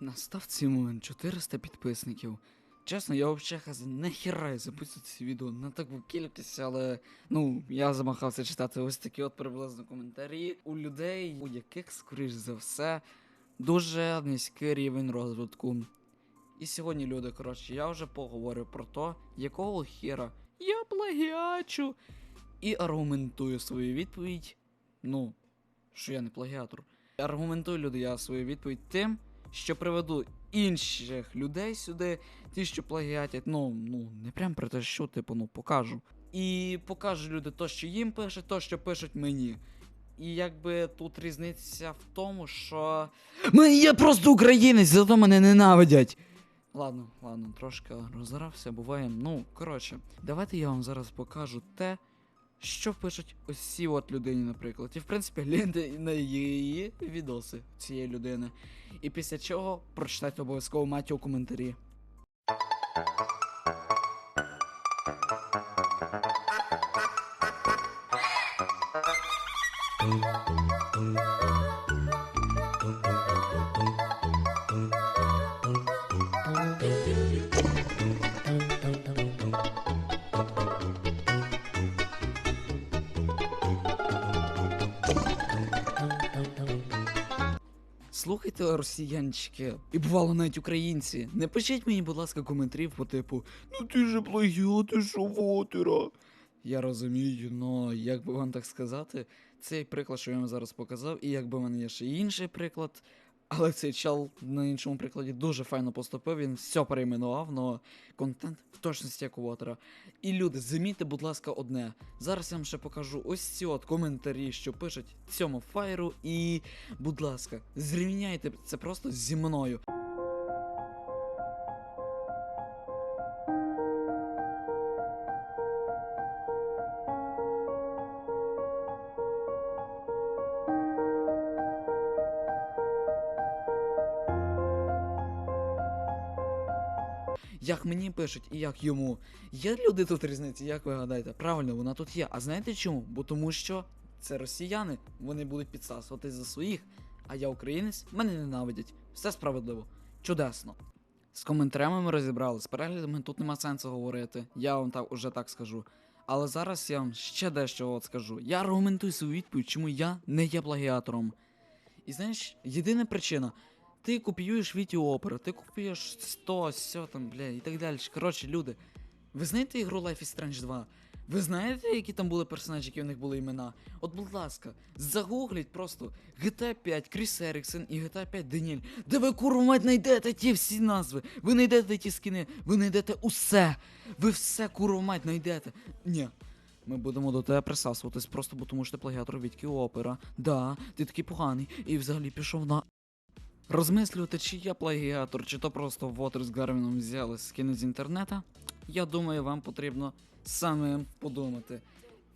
Настав цей момент 400 підписників. Чесно, я взагалі хераю записувати ці відео на таку кількість, але ну я замахався читати ось такі от приблизно коментарі у людей, у яких, скоріш за все, дуже низький рівень розвитку. І сьогодні, люди, коротше, я вже поговорю про то, якого хера я плагіачу, і аргументую свою відповідь. Ну, що я не плагіатор. Аргументую люди, я свою відповідь тим, що приведу інших людей сюди, ті, що плагіатять, ну, ну, не прям про те, що, типу, ну, покажу. І покажу люди то, що їм пишуть, то, що пишуть мені. І якби тут різниця в тому, що. Ми я просто українець, зато мене ненавидять. Ладно, ладно, трошки розорався, буває. Ну, коротше, давайте я вам зараз покажу те, що пишуть ці от людині, наприклад. І в принципі гляньте на її відоси цієї людини. І після чого прочитайте обов'язково маті у коментарі. Слухайте, росіянчики, і бувало навіть українці. Не пишіть мені, будь ласка, коментарів по типу Ну ти же плагіати шовотера. Я розумію, но як би вам так сказати, цей приклад, що я вам зараз показав, і якби в мене є ще інший приклад, але цей чел на іншому прикладі дуже файно поступив, він все перейменував, но контент в точності як у Вотера. І люди, замітьте, будь ласка, одне. Зараз я вам ще покажу ось ці от коментарі, що пишуть цьому файру, і, будь ласка, зрівняйте це просто зі мною. Як мені пишуть і як йому. Є люди тут різниці, як ви гадаєте? Правильно, вона тут є. А знаєте чому? Бо тому що це росіяни, вони будуть підсасувати за своїх, а я українець, мене ненавидять. Все справедливо. Чудесно. З коментарями ми розібрали, з переглядами тут нема сенсу говорити. Я вам так уже так скажу. Але зараз я вам ще дещо от скажу. Я аргументую свою відповідь, чому я не є плагіатором. І знаєш, єдина причина. Ти копіюєш відео опери, ти копіюєш 100, все там, бля, і так далі. Коротше, люди, ви знаєте ігру Life is Strange 2? Ви знаєте, які там були персонажі, які в них були імена? От, будь ласка, загугліть просто GTA 5, Кріс Еріксон і GTA 5 Даніель. Де ви курва мать знайдете ті всі назви? Ви знайдете ті скини, ви знайдете усе. Ви все курва мать знайдете. Ні. Ми будемо до тебе присасуватись просто бо тому що ти плагіатор від опера. Да, ти такий поганий і взагалі пішов на. Розмислювати, чи я плагіатор, чи то просто Вотер з Гарвіном взяли скини з інтернета, я думаю, вам потрібно самим подумати.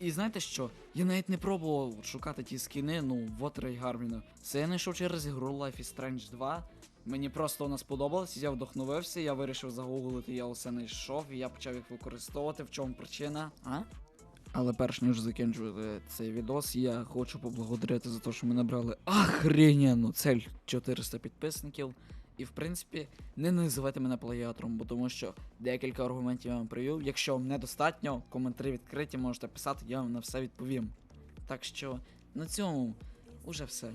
І знаєте що? Я навіть не пробував шукати ті скини, ну, Вотера і Гарвіна. Це я знайшов через ігру Life is Strange 2. Мені просто вона сподобалась, я вдохновився, я вирішив загуглити, я усе знайшов, і я почав їх використовувати. В чому причина? А? Але перш ніж закінчувати цей відос, я хочу поблагодарити за те, що ми набрали ахрененну цель 400 підписників. І в принципі, не називайте мене плагіатором, бо тому що декілька аргументів я вам привів. Якщо вам недостатньо, коментарі відкриті, можете писати, я вам на все відповім. Так що на цьому уже все.